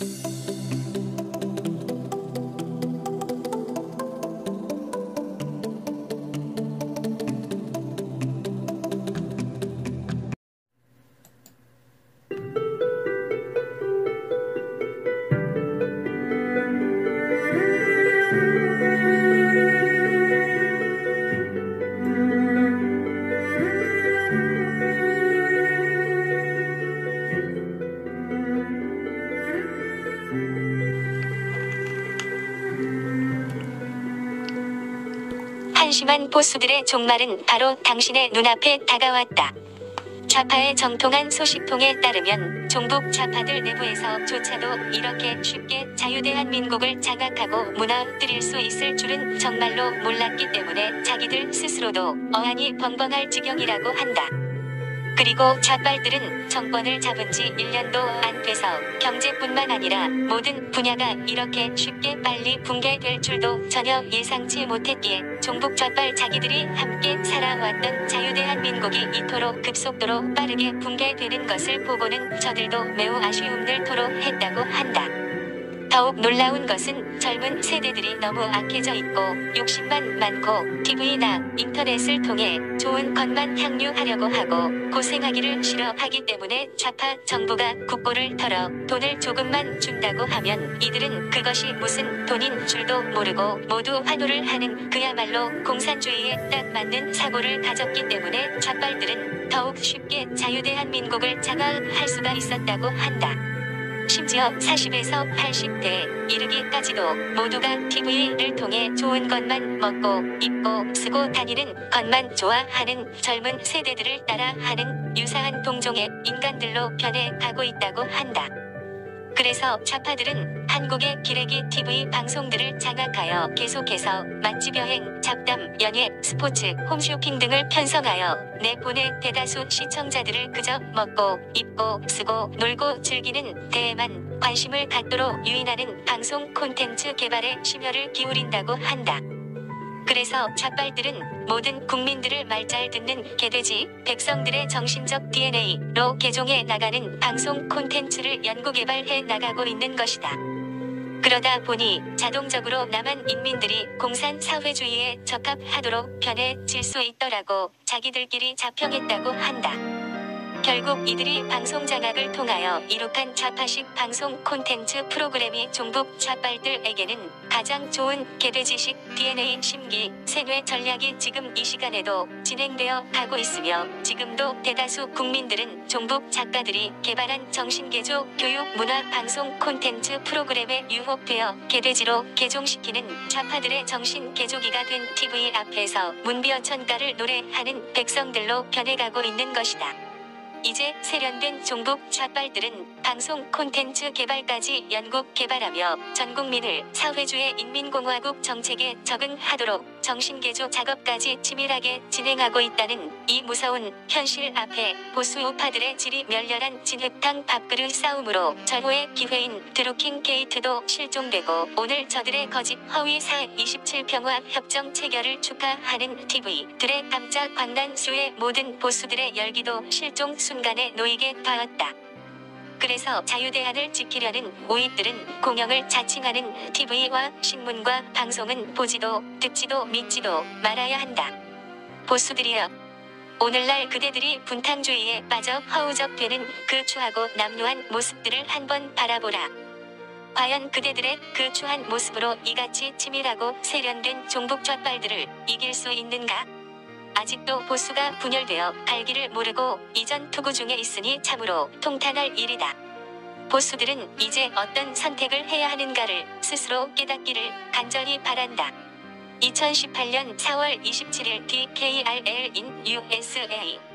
한 심한 보수들의 종말은 바로 당신의 눈앞에 다가왔다. 좌파의 정통한 소식통에 따르면 종북 좌파들 내부에서조차도 이렇게 쉽게 자유대한민국을 장악하고 무너뜨릴 수 있을 줄은 정말로 몰랐기 때문에 자기들 스스로도 어안이 벙벙할 지경이라고 한다. 그리고 좌빨들은 정권을 잡은 지 1년도 안 돼서 경제뿐만 아니라 모든 분야가 이렇게 쉽게 빨리 붕괴될 줄도 전혀 예상치 못했기에 종북 좌빨 자기들이 함께 살아왔던 자유대한민국이 이토록 급속도로 빠르게 붕괴되는 것을 보고는 저들도 매우 아쉬움을 토로했다고 한다. 더욱 놀라운 것은 젊은 세대들이 너무 악해져 있고 욕심만 많고 TV나 인터넷을 통해 좋은 것만 향유하려고 하고 고생하기를 싫어하기 때문에 좌파 정부가 국고를 털어 돈을 조금만 준다고 하면 이들은 그것이 무슨 돈인 줄도 모르고 모두 환호를 하는 그야말로 공산주의에 딱 맞는 사고를 가졌기 때문에 좌빨들은 더욱 쉽게 자유대한민국을 장악할 수가 있었다고 한다. 심지어 40에서 80대 이르기까지도 모두가 TV를 통해 좋은 것만 먹고 입고 쓰고 다니는 것만 좋아하는 젊은 세대들을 따라 하는 유사한 동종의 인간들로 변해 가고 있다고 한다. 그래서 좌파들은 한국의 기레기 TV 방송들을 장악하여 계속해서 맛집 여행, 잡담, 연예, 스포츠, 홈쇼핑 등을 편성하여 내보내 대다수 시청자들을 그저 먹고 입고 쓰고 놀고 즐기는 데에만 관심을 갖도록 유인하는 방송 콘텐츠 개발에 심혈을 기울인다고 한다. 그래서 좌빨들은 모든 국민들을 말잘 듣는 개돼지 백성들의 정신적 DNA로 개종해 나가는 방송 콘텐츠를 연구 개발해 나가고 있는 것이다. 그러다 보니 자동적으로 남한 인민들이 공산 사회주의에 적합하도록 변해질 수 있더라고 자기들끼리 자평했다고 한다. 결국 이들이 방송 장악을 통하여 이룩한 좌파식 방송 콘텐츠 프로그램이 종북 좌빨들에게는 가장 좋은 개돼지식 DNA 심기 세뇌 전략이 지금 이 시간에도 진행되어 가고 있으며 지금도 대다수 국민들은 종북 작가들이 개발한 정신개조 교육 문화 방송 콘텐츠 프로그램에 유혹되어 개돼지로 개종시키는 좌파들의 정신개조기가 된 TV 앞에서 문비어천가를 노래하는 백성들로 변해가고 있는 것이다. 이제 세련된 종북 좌빨들은 방송 콘텐츠 개발까지 연구 개발하며 전 국민을 사회주의 인민공화국 정책에 적응하도록 정신개조 작업까지 치밀하게 진행하고 있다는 이 무서운 현실 앞에 보수 우파들의 질이 멸렬한 진흙탕 밥그릇 싸움으로 전후의 기회인 드루킹 게이트도 실종되고 오늘 저들의 거짓 허위 사 27평화 협정 체결을 축하하는 TV들의 깜짝 광란수의 모든 보수들의 열기도 실종 순간에 놓이게 되었다. 그래서 자유대한을 지키려는 오익들은 공영을 자칭하는 TV와 신문과 방송은 보지도 듣지도 믿지도 말아야 한다. 보수들이여. 오늘날 그대들이 분탕주의에 빠져 허우적되는 그 추하고 남루한 모습들을 한번 바라보라. 과연 그대들의 그 추한 모습으로 이같이 치밀하고 세련된 종북 좌빨들을 이길 수 있는가? 아직도 보수가 분열되어 갈기를 모르고 이전 투구 중에 있으니 참으로 통탄할 일이다. 보수들은 이제 어떤 선택을 해야 하는가를 스스로 깨닫기를 간절히 바란다. 2018년 4월 27일 DKRL 인 USA